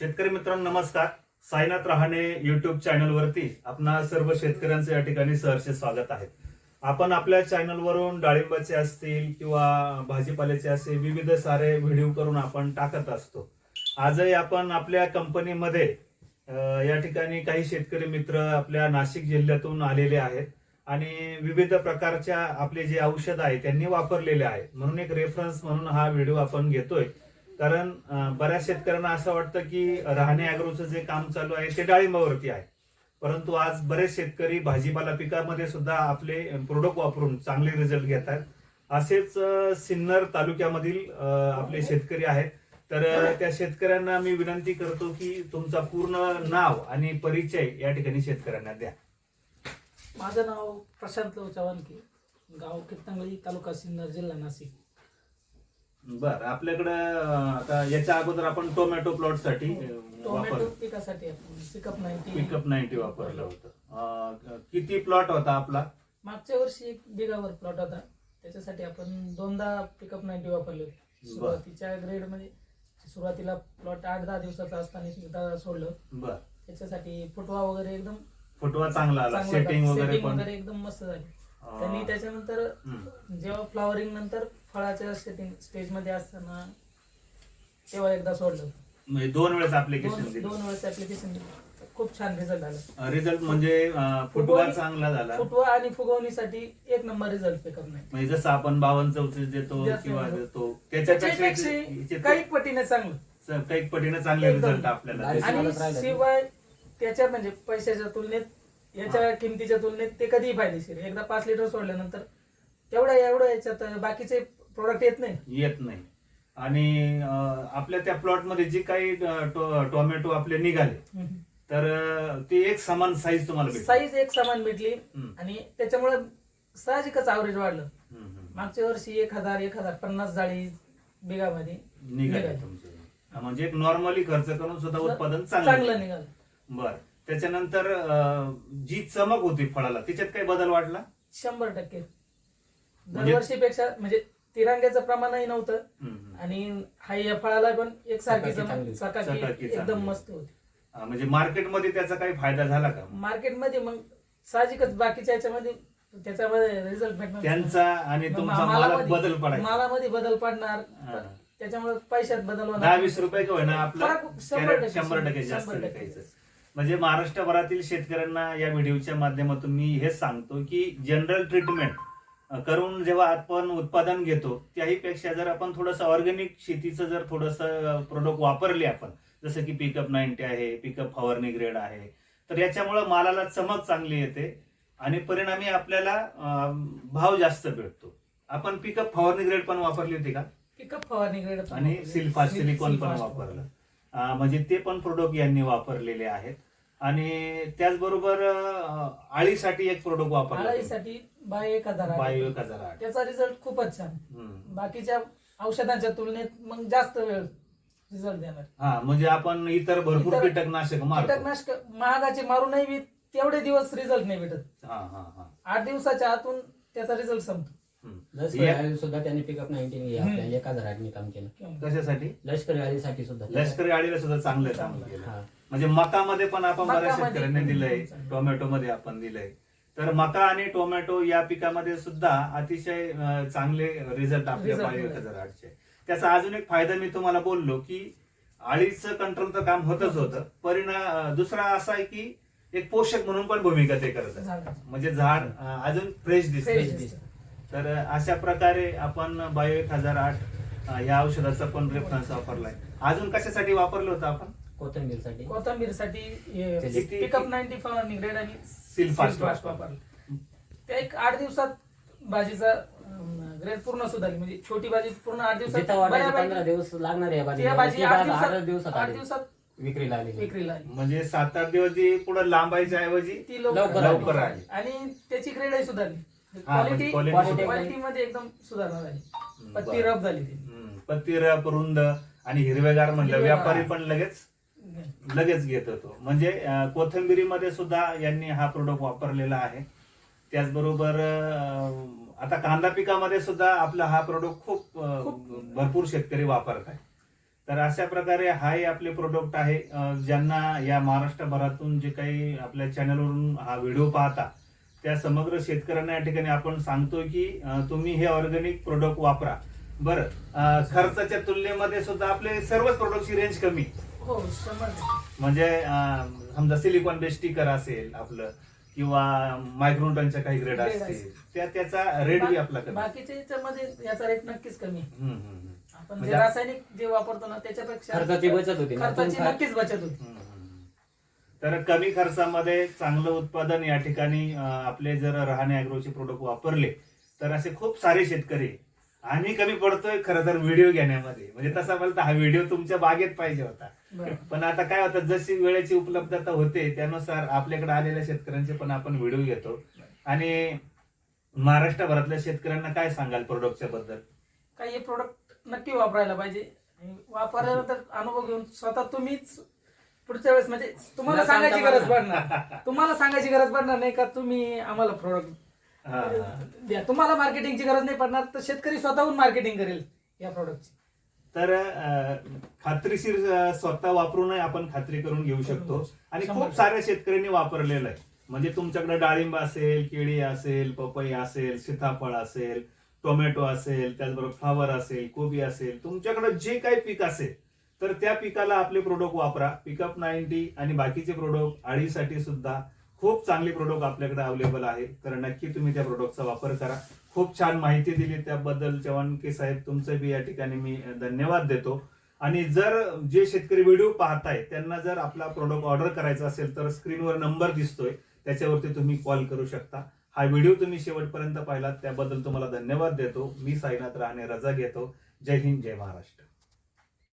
शेतकरी मित्रांनो नमस्कार. साईनाथ रहाणे युट्यूब चॅनल वरती आपणा सर्व शेतकऱ्यांचे या ठिकाणी सहर्षे स्वागत आहे. आपण आपल्या चॅनलवरून डाळिंबाचे असतील किंवा भाजीपाल्याचे असे विविध सारे व्हिडिओ करून आपण टाकत असतो. आजही आपण आपल्या कंपनीमध्ये या ठिकाणी काही शेतकरी मित्र आपल्या नाशिक जिल्ह्यातून आलेले आहेत आणि विविध प्रकारच्या आपले जे औषध आहे त्यांनी वापरलेले आहे. म्हणून एक रेफरन्स म्हणून हा व्हिडिओ आपण घेतोय. कारण बऱ्याच शेतकऱ्यांना असं वाटतं की राहणे अॅग्रोचं जे काम चालू आहे ते डाळिंबावरती आहे. परंतु आज बरेच शेतकरी भाजीपाला पिकामध्ये सुद्धा आपले प्रोडक्ट वापरून चांगले रिझल्ट घेत आहेत. असेच सिन्नर तालुक्यामधील आपले शेतकरी आहेत. तर त्या शेतकऱ्यांना मी विनंती करतो की तुमचा पूर्ण नाव आणि परिचय या ठिकाणी शेतकऱ्यांना द्या. माझं नाव प्रशांत लव चव्हाणके गाव कित्तांगळी तालुका सिन्नर जिल्हा नाशिक. बर आपल्याकडे आता याच्या अगोदर आपण टोमॅटो प्लॉटसाठी टोमॅटो वापर पिकासाठी आपण पिकअप नाईन्टी पिकअप नाईन्टी वापरलं होतं. अं, किती प्लॉट होता आपला? मागच्या वर्षी एक बिगावर प्लॉट होता. त्याच्यासाठी आपण दोनदा पिकअप नाईन्टी वापरले होते. सुरुवातीच्या ग्रेडमध्ये सुरुवातीला प्लॉट आठ दहा दिवसाचा असताना एकदा सोडलं. बर. त्याच्यासाठी फुटवा वगैरे एकदम फुटवा चांगला आला. चांगला सेटिंग होता. वगैरे Setting पण वगैरे एकदम मस्त झाली. त्यांनी त्याच्यानंतर. जेव्हा फ्लॉवरिंग नंतर फळाच्या सेटिंग स्टेजमध्ये असताना तेव्हा एकदा सोडलं म्हणजे दोन वेळेस ऍप्लिकेशन दोन दोन वेळेस ऍप्लिकेशन खूप छान रिझल्ट आला रिझल्ट म्हणजे फुटवा चांगला झाला फुटवा आणि फुगवणीसाठी एक नंबर रिझल्ट पिकअप नाही म्हणजे जसं आपण बावन चौतीस देतो जास्त किंवा देतो. देतो त्याच्यापेक्षा त्याच्यापेक्षा याचे- काही पटीने चांगलं काही पटीने चांगले एकदम. रिझल्ट आपल्याला आणि-. शिवाय त्याच्या म्हणजे पैशाच्या तुलनेत याच्या किमतीच्या तुलनेत ते कधीही फायदेशीर आहे. एकदा पाच लिटर सोडल्यानंतर तेवढ्या एवढं याच्यात बाकीचे प्रोडक्ट येत नाही. येत नाही. आणि अं, आपल्या त्या प्लॉटमध्ये जे काही अं, टो- टोमॅटो आपले निघाले तर अं, ते एक समान साईज तुम्हाला भेटली. साईज एक समान भेटली हम्म. आणि त्याच्यामुळे साहजिकच ॲव्हरेज वाढलं. हम्म, हम्म. मागच्या वर्षी एक हजार एक हजार पन्नास जाळी बिगामध्ये निघाले निघाले. तुमचे. हा, म्हणजे एक नॉर्मली खर्च करून सुद्धा उत्पादन चांगलं चांगलं निघालं. बर. त्याच्यानंतर जी चमक होती फळाला त्याच्यात काही बदल वाटला शंभर टक्के म्हणजे- दरवर्षीपेक्षा म्हणजे तिरंग्याचं प्रमाणही नव्हतं हम्म. आणि हा या फळाला पण एक सारखी चकाकी चांगली. चकाकी चकाकी एकदम चांगली. मस्त होती म्हणजे मार्केटमध्ये त्याचा काही फायदा झाला का मार्केटमध्ये मग साहजिकच बाकीच्या याच्यामध्ये त्याच्यामध्ये रिझल्ट भेटणार त्यांचा आणि मग तुमचा मालामध्ये- बदल पडायचा मालामध्ये बदल पडणार हा. त्याच्यामुळे पैशात बदल होणार दहा वीस रुपये का होईना आपला फरक शंभर कॅरेट टक्के, शंभर टक्के जास्त शंभर टक्के. विकायचं म्हणजे महाराष्ट्रभरातील शेतकऱ्यांना या व्हिडिओच्या माध्यमातून मी हेच सांगतो की जनरल ट्रीटमेंट करून जेव्हा आपण उत्पादन घेतो त्याही पेक्षा जर आपण थोडंसं ऑर्गॅनिक शेतीचं जर थोडंसं प्रोडक्ट वापरले आपण जसं की पिकअप नाईन्टी आहे पिकअप फवारणी ग्रेड आहे तर याच्यामुळं मालाला चमक चांगली येते आणि परिणामी आपल्याला भाव जास्त भेटतो आपण पिकअप फवारणी ग्रेड पण वापरली होती का? पिकअप फवारणी ग्रेड आणि सिल्फा सिलिकॉन पण वापरलं. म्हणजे ते पण प्रोडक्ट यांनी वापरलेले आहेत. आणि त्याचबरोबर आळीसाठी एक प्रोडक्ट वापरला आळाईसाठी बाय एक हजार बायो आहे. एक हजार आठ. त्याचा रिझल्ट खूपच छान. हम्म. बाकीच्या औषधांच्या तुलनेत मग जास्त वेळ रिझल्ट देणार. हा म्हणजे आपण इतर भरपूर इतर- कीटकनाशक मारतो. कीटकनाशक महागाचे मारूनही बी तेवढे दिवस रिझल्ट नाही भेटत. हा हा हा. आठ दिवसाच्या आतून त्याचा रिझल्ट संपतो. हम्म. लष्करी या- आळी सुद्धा त्यांनी पिकअप नाईन्टीन आपल्या एक हजार आठनी काम केलं. कशासाठी? लष्करी आळीसाठी सुद्धा. लष्करी आळीला सुद्धा चांगलं काम चांगलं. केलं. हा. म्हणजे मकामध्ये पण आपण बऱ्याच मकामध्ये शेतकऱ्यांनी पण दिलंय. टोमॅटो मध्ये आपण दिलंय तर मका आणि टोमॅटो या पिकामध्ये सुद्धा अतिशय अं, चांगले रिझल्ट आपल्या Result एक मिळाले. हजार आठचे त्याचा अजून एक फायदा मी तुम्हाला बोललो की आळीचं कंट्रोलचं काम होतच होतं परिणाम दुसरा असा आहे की एक पोषक म्हणून पण भूमिका ते करत झाडाचं. म्हणजे झाड अं, अजून फ्रेश दिसते. तर अशा प्रकारे आपण बायो एक हजार आठ अं, या औषधाचा पण रेफरन्स वापरलाय अजून कशासाठी वापरलं होतं आपण कोथिंबीरसाठी. कोथंबीरसाठी किती- पिकअप नाईन्टी फवारणी ग्रेड आणि सिल्फास्ट सिल्फास्ट वापरलं. त्या एक आठ दिवसात भाजीचा ग्रेड पूर्ण सुधारली. म्हणजे छोटी भाजी पूर्ण आठ दिवसात जिथं वाटायचं बऱ्यापैकी पंधरा दिवस लागणार आहे ती भाजी ती आठ भाजी दिवसात आठ दिवसात आठ आली. दिवसात विक्रीला आलेली विक्रीला आली. म्हणजे सात आठ दिवस जी पुढे लांबायच्या ऐवजी ती लवकर लवकर आली. लवकर आली. आणि त्याची ग्रेडही सुधारली. हा, म्हणजे क्वालिटी quality सुधारली. क्वालिटी मध्ये एकदम सुधारणा झाली. हम्म, पत्ती बरं. रफ झाली ती. हम्म, पत्ती रप रुंद आणि हिरवेगार म्हणलं. हिरवेगार. व्यापारी पण लगेच लगेच घेत होतो. म्हणजे कोथिंबिरीमध्ये सुद्धा यांनी हा प्रोडक्ट वापरलेला आहे. त्याचबरोबर आता कांदा पिकामध्ये सुद्धा आपला हा प्रोडक्ट खूप भरपूर शेतकरी वापरत आहे. तर अशा प्रकारे हाही आपले प्रोडक्ट आहे. ज्यांना या महाराष्ट्रभरातून जे काही आपल्या चॅनलवरून हा व्हिडिओ पाहता त्या समग्र शेतकऱ्यांना या ठिकाणी आपण सांगतोय की तुम्ही हे ऑर्गॅनिक प्रोडक्ट वापरा. बरं खर्चाच्या तुलनेमध्ये सुद्धा आपले सर्वच प्रोडक्टची रेंज कमी. हो. म्हणजे समजा सिलिकॉन बेस स्टिकर असेल आपलं किंवा मायक्रोनटनच्या काही ग्रेड असतील. त्या त्याचा रेट बी आपला कमी बाकीच्या याचा रेट नक्कीच कमी आहे. हम्म, हम्म, हम्म. आपण म्हणजे जे रासायनिक जे वापरतो ना त्याच्यापेक्षा खर्चाची बचत होती ना. खर्चाची नक्कीच बचत होती. तर कमी खर्चामध्ये चांगलं उत्पादन या ठिकाणी आपले जर राहणे अॅग्रोचे प्रोडक्ट वापरले तर असे खूप सारे शेतकरी आम्ही कमी पडतोय खरं तर व्हिडिओ घेण्यामध्ये म्हणजे तसा बोलता हा व्हिडिओ तुमच्या बागेत पाहिजे होता. पण आता काय होतं जशी वेळेची उपलब्धता होते त्यानुसार आपल्याकडे आलेल्या शेतकऱ्यांचे पण आपण व्हिडिओ घेतो आणि महाराष्ट्रभरातल्या शेतकऱ्यांना काय सांगाल प्रोडक्टच्या बद्दल काही हे प्रोडक्ट नक्की वापरायला पाहिजे आणि वापरल्यानंतर अनुभव घेऊन स्वतः तुम्हीच पुढच्या वेळेस म्हणजे तुम्हाला सांगायची गरज मला. पडणार तुम्हाला सांगायची गरज पडणार नाही का तुम्ही आम्हाला प्रोडक्ट. द्या. तुम्हाला मार्केटिंगची गरज नाही पडणार तर शेतकरी स्वतःहून मार्केटिंग करेल या प्रोडक्टची तर अं, खात्रीशीर अं, स्वतः वापरूनही आपण खात्री करून घेऊ शकतो. आणि शंभर खूप साऱ्या शेतकऱ्यांनी वापरलेलं आहे. म्हणजे तुमच्याकडे डाळिंब असेल केळी असेल पपई असेल सीताफळ असेल टोमॅटो असेल त्याचबरोबर फ्लावर असेल कोबी असेल तुमच्याकडे जे काही पीक असेल तर त्या पिकाला आपले प्रोडक्ट वापरा. पिकअप नाईन्टी आणि बाकीचे प्रोडक्ट आळीसाठी सुद्धा. खूप चांगले प्रोडक्ट आपल्याकडे अवेलेबल आहे तर नक्की तुम्ही त्या प्रोडक्टचा वापर करा. खूप छान माहिती दिली त्याबद्दल चव्हाणके साहेब तुमचं बी या ठिकाणी मी धन्यवाद देतो. आणि जर जे शेतकरी व्हिडिओ पाहताय त्यांना जर आपला प्रोडक्ट ऑर्डर करायचा असेल तर स्क्रीनवर नंबर दिसतोय. त्याच्यावरती तुम्ही कॉल करू शकता. हा व्हिडिओ तुम्ही शेवटपर्यंत पाहिलात त्याबद्दल तुम्हाला धन्यवाद देतो. मी साईनाथ राहणे रजा घेतो. जय हिंद जय महाराष्ट्र.